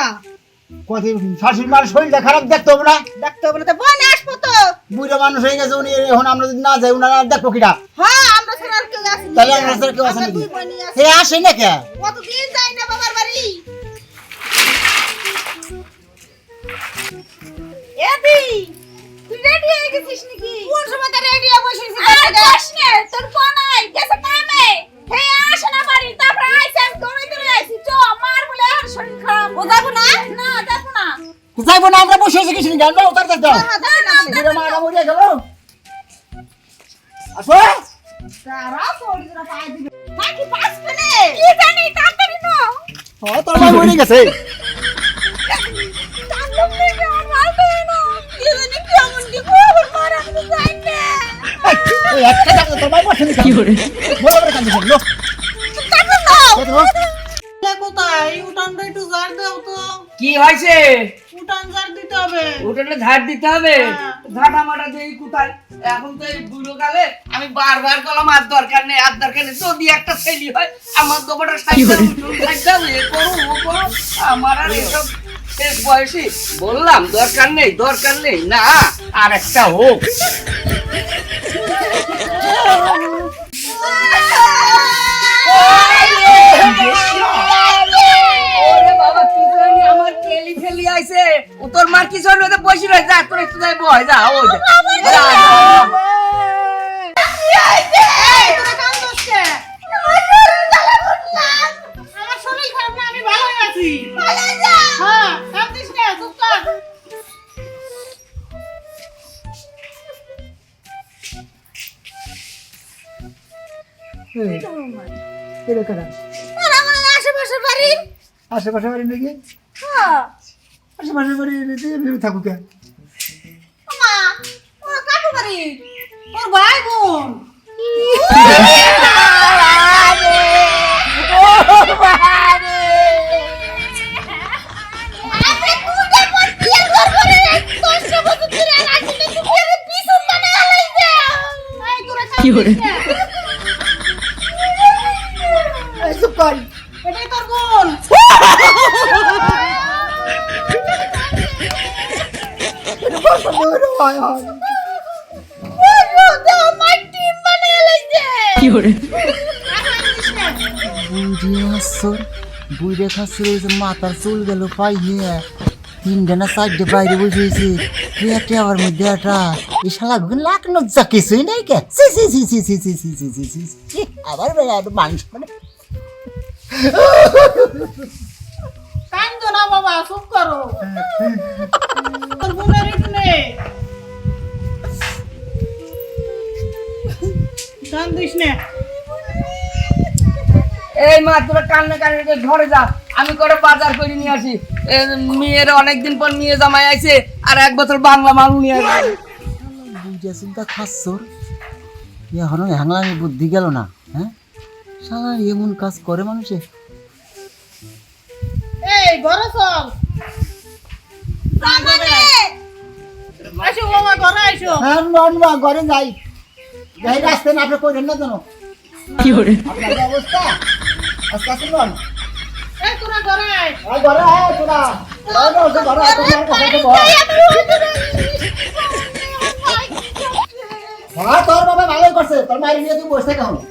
টাকাটা কত শাশুড়ি মার শরীরটা খারাপ দেখতে হবে না দেখতে হবে না তো বোন আসব তো। বুড়ো মানুষ হয়ে গেছে উনি এখন আমরা যদি না যাই উনারা দেখব কিটা? হ্যাঁ আমরা ছাড়া আর কেউ আসেনি। তাহলে আমরা ছাড়া কেউ আসে আমরা নাকি? দুই সে আসে না কে? কতদিন যাই না বাবার বাড়ি? এদি তুই রেডি হয়ে গেছিস নাকি? কোন সময় রেডি হয়ে বসেছিস আর যাস না তোর ফোন আই গেছে কামে। হে আসে না বাড়ি যাইবো না আমরা বসে আছি কিছু গান দাও। তার দাও বুড়ো মা মরিয়া গেল। আসো। তারা শরীরটা পাই দিবে। নাকি পাস পেলে? কি জানি তাড়াতাড়ি না ও তোর মা মরে গেছে। তান্ডব লেগে আমার মাল করে না। কি জানি কেমন কি খবর মার আমি জানি না। একটা তোর মা বসে কি করে? কান্দিস লো দাও? কোথায়? উঠানটা একটু ঝাড় দাও তো। কি হয়েছে? উঠান ঝাড় দিতে হবে। ঝাড় দিতে হবে? হ্যাঁ। ঝাঁটা মাটা দেই কোথায়? এখন তো এই বুড়ো কালে আমি বারবার কলাম আর দরকার নেই আর দরকার নেই। যদি একটা ছেলে হয় আমার দোকানটা সাইডে এ করো ও করো আমার আর এসব শেষ বয়সী। বললাম দরকার নেই দরকার নেই। না আর একটা হোক। বসে রয়ে যা তোর একটু যাই বয় যা ও যা। আশেপাশে বাড়ি? আশেপাশে বাড়ি নাকি? হ্যাঁ। আশেপাশে বাড়ি ভেবে থাকুক বাড়ি। ভাই বোন। কি করে এটাই তোর খাচ্ছিল ওই যে মাথার চুল গেল পাই নিয়ে তিনটে না চারটে বাইরে বসে হয়েছে তুই একটা আবার মধ্যে একটা এই শালা গুলো লাগানো যা কিছুই নাই কে সি সি সি সি সি সি সি সি সি সি আবার বেড়ে মানুষ মানে কান্দো না বাবা চুপ করো না। এই মা তোরা কান্না কান্না ঘরে যা। আমি করে বাজার করে নিয়ে আসি। মেয়ের অনেকদিন পর মেয়ে জামাই আইছে আর এক বছর বাংলা মাল নিয়ে আসি বুঝে চিন্তা এখনও হ্যাংলামি বুদ্ধি গেল না হ্যাঁ? শালা এমন কাজ করে মানুষে। এই ঘরে চল। আসো ঘরে আসো। হ্যাঁ ঘরে যাই। যাই রাস্তায় না আপনি করেন না জানো কি করে আপনার যে অবস্থা? আজকে আসুন নন এই তোরা ঘরে আয়। আয় ঘরে আয় তোরা। ঘরে বসে ঘরে আয় তোমার কাছে বল হ্যাঁ তোর বাবা ভালোই করছে তোর মায়ের নিয়ে তুই বসে কেমন